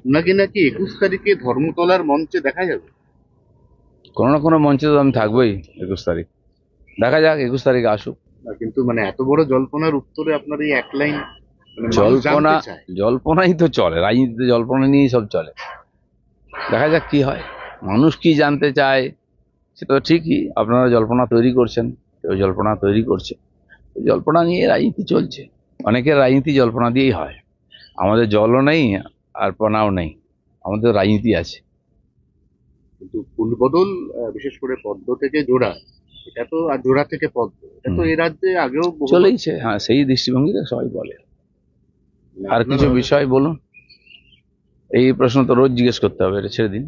আপনাকে নাকি একুশ তারিখে ধর্মতলার মঞ্চে দেখা যাবে? কোনো না কোনো মঞ্চে তো আমি থাকবোই একুশ তারিখ। দেখা যাক একুশ তারিখে আসুক। কিন্তু মানে এত বড় জল্পনার উত্তরে আপনার এই এক লাইন মানে জল্পনা জল্পনাই তো চলে রাজনীতিতে জল্পনা নিয়েই সব চলে। দেখা যাক কি হয়। মানুষ কি জানতে চায় সেটা তো ঠিকই আপনারা জল্পনা তৈরি করছেন কেউ জল্পনা তৈরি করছে। জল্পনা নিয়ে রাজনীতি চলছে। অনেকের রাজনীতি জল্পনা দিয়েই হয়। আমাদের জলও নেই আর পনাও নেই। আমাদের রাজনীতি আছে। কিন্তু ফুলবদল বিশেষ করে পদ্ম থেকে জোড়া এটা তো আর জোড়া থেকে পদ্ম এটা তো। এ রাজ্যে আগেও চলেইছে হ্যাঁ সেই দৃষ্টিভঙ্গিতে সবাই বলে। আর কিছু বিষয় বলুন? এই প্রশ্ন তো রোজ জিজ্ঞেস করতে হবে এটা ছেড়ে দিন।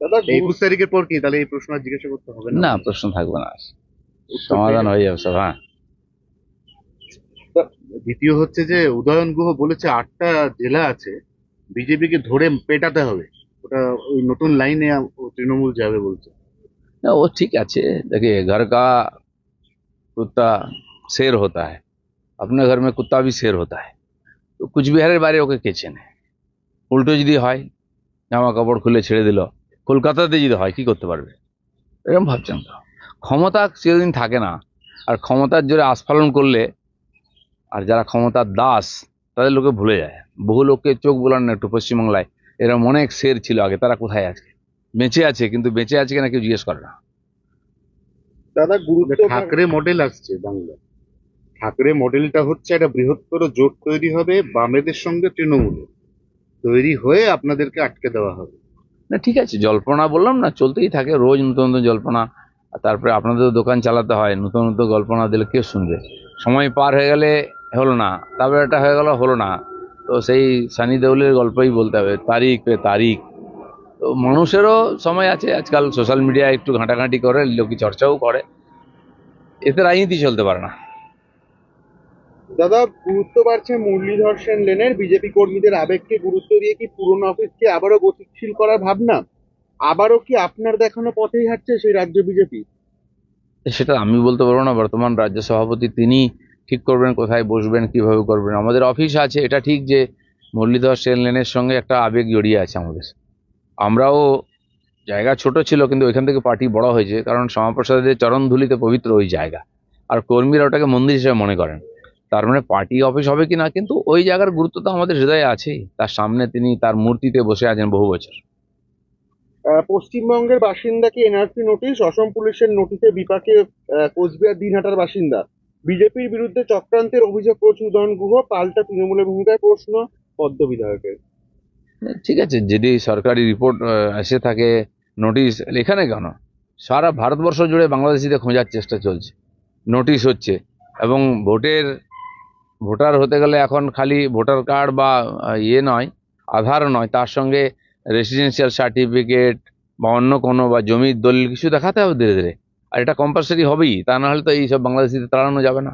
দাদা একুশ তারিখের পর কি? তাহলে এই প্রশ্ন জিজ্ঞাসা করতে হবে না? প্রশ্ন থাকবে না। সমাধান হয়ে যাবে সব হ্যাঁ। দ্বিতীয় হচ্ছে যে, উদয়ন গুহ বলেছে আটটা জেলা আছে, বিজেপিকে ধরে পেটাতে হবে। ওটা ওই নতুন লাইনে তৃণমূল যাবে বলছে। না, ও ঠিক আছে। দেখে ঘর কা কুত্তা শের হতা হ্যাঁ আপনার ঘর মে কুত্তা শের হতা হ্যাঁ তো কুচবিহারের বাইরে ওকে কে চেনে? উল্টো যদি হয়, জামা কাপড় খুলে ছেড়ে দিল, কলকাতাতে যদি হয়, কি করতে পারবে? এরকম ভাবছেন তো। ক্ষমতা চিরদিন থাকে না। আর ক্ষমতার জোরে আস্ফালন করলে আর যারা ক্ষমতার দাস তাদের লোকে ভুলে যায়। বহু লোককে চোখ বোলান না একটু পশ্চিমবাংলায়। এরকম অনেক শের ছিল আগে তারা কোথায় আছে? বেঁচে আছে কিন্তু বেঁচে আছে কিনা কেউ জিজ্ঞেস করে না। দাদা গুরুত্ব ঠাকরে মডেল আসছে বাংলা ঠাকরে মডেলটা হচ্ছে একটা বৃহত্তর জোট তৈরি হবে বামেদের সঙ্গে তৃণমূলের। তৈরি হয়ে আপনাদেরকে আটকে দেওয়া হবে। না ঠিক আছে জল্পনা বললাম না চলতেই থাকে রোজ নতুন নতুন জল্পনা। তারপরে আপনাদের দোকান চালাতে হয় নতুন নতুন গল্পনা দিলে কে শুনবে? সময় পার হয়ে গেলে হলো না। তারপরে এটা হয়ে গেল হলো না। তো সেই সানি দেউলের গল্পই বলতে হবে তারিখ পে তারিখ। তো মানুষেরও সময় আছে আজকাল সোশ্যাল মিডিয়ায় একটু ঘাঁটাঘাঁটি করে লোকে চর্চাও করে। এতে রাজনীতি চলতে পারে না। দাদা গুরুত্ব বাড়ছে মুরলীধর সেন লেনের বিজেপি কর্মীদের আবেগকে গুরুত্ব দিয়ে কি পুরনো অফিসকে আবারও গতিশীল করার ভাবনা? আবারও কি আপনার দেখানো পথেই হাঁটছে সেই রাজ্য বিজেপি? সেটা আমি বলতে পারব না বর্তমান রাজ্য সভাপতি তিনি ঠিক করবেন, কোথায় বসবেন, কীভাবে করবেন। আমাদের অফিস আছে, এটা ঠিক যে মুরলীধর সেন লেনের সঙ্গে একটা আবেগ জড়িয়ে আছে আমাদের। আমরাও জায়গা ছোট ছিল, কিন্তু ওইখান থেকে পার্টি বড় হয়েছে, কারণ শ্যামাপ্রসাদের চরণধুলিতে পবিত্র ওই জায়গা। আর কর্মীরা ওটাকে মন্দির হিসেবে মনে করেন। তার মানে পার্টি অফিস হবে কি না, কিন্তু ওই জায়গার গুরুত্ব তো আমাদের হৃদয়ে আছেই। তার সামনে তিনি তার মূর্তিতে বসে আছেন বহু বছর। পশ্চিমবঙ্গের বাসিন্দাকে এনআরসি নোটিশ? অসম পুলিশের নোটিশে বিপাকে কোচবিহার দিনহাটার বাসিন্দা। বিজেপির বিরুদ্ধে চক্রান্তের অভিযোগ করছে উদয়ন গুহ, পাল্টা তৃণমূলের ভূমিকায় প্রশ্ন পদ্ম বিধায়কের ঠিক আছে, যদি সরকারি রিপোর্ট এসে থাকে, নোটিশ, এখানে কেন? সারা ভারতবর্ষ জুড়ে বাংলাদেশিদের খোঁজার চেষ্টা চলছে। নোটিশ হচ্ছে, এবং ভোটের, ভোটার হতে গেলে এখন খালি ভোটার কার্ড বা ইয়ে নয়, আধার নয়, তার সঙ্গে রেসিডেন্সিয়াল সার্টিফিকেট বা অন্য কোনো বা জমির দলিল, কিছু দেখাতে হবে ধীরে ধীরে। আর এটা কম্পালসারি হবেই তা না হলে তো এই সব বাংলাদেশিদের তাড়ানো যাবে না।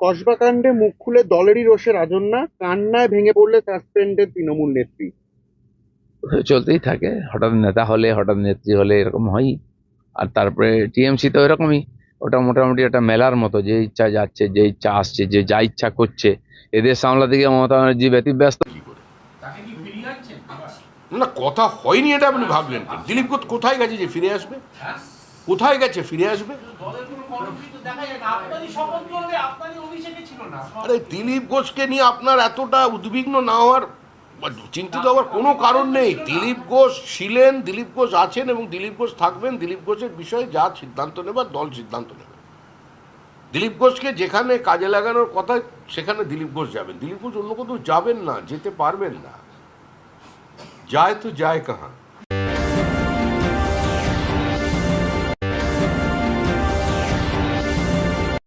কসবা কাণ্ডে মুখ খুলে দলেরই রোষে রাজন্যা কান্নায় ভেঙে পড়লে সাসপেন্ডেড তৃণমূল নেত্রী। চলতেই থাকে হঠাৎ নেতা হলে হঠাৎ নেত্রী হলে এরকম হয়ই। আর তারপরে টিএমসি তো এরকমই ওটা মোটামুটি একটা মেলার মতো যে ইচ্ছা যাচ্ছে যে ইচ্ছা আসছে যে যা ইচ্ছা করছে এদের সামলাতে গিয়ে মমতা ব্যানার্জি ব্যতিব্যস্ত। না কথা হয়নি এটা আপনি ভাবলেন? দিলীপ কোথায় গেছে যে ফিরে আসবে? কোথায় গেছে? ফিরে আসবে? আরে দিলীপ ঘোষকে নিয়ে আপনার এতটা উদ্বিগ্ন না হওয়ার চিন্তিত হওয়ার কোনো কারণ নেই। দিলীপ ঘোষ ছিলেন, দিলীপ ঘোষ আছেন এবং দিলীপ ঘোষ থাকবেন। দিলীপ ঘোষের বিষয়ে যা সিদ্ধান্ত নেবার দল সিদ্ধান্ত নেবে। দিলীপ ঘোষকে যেখানে কাজে লাগানোর কথা, সেখানে দিলীপ ঘোষ যাবেন। দিলীপ ঘোষ অন্য কোথাও যাবেন না, যেতে পারবেন না। যায় তো যায় কাহা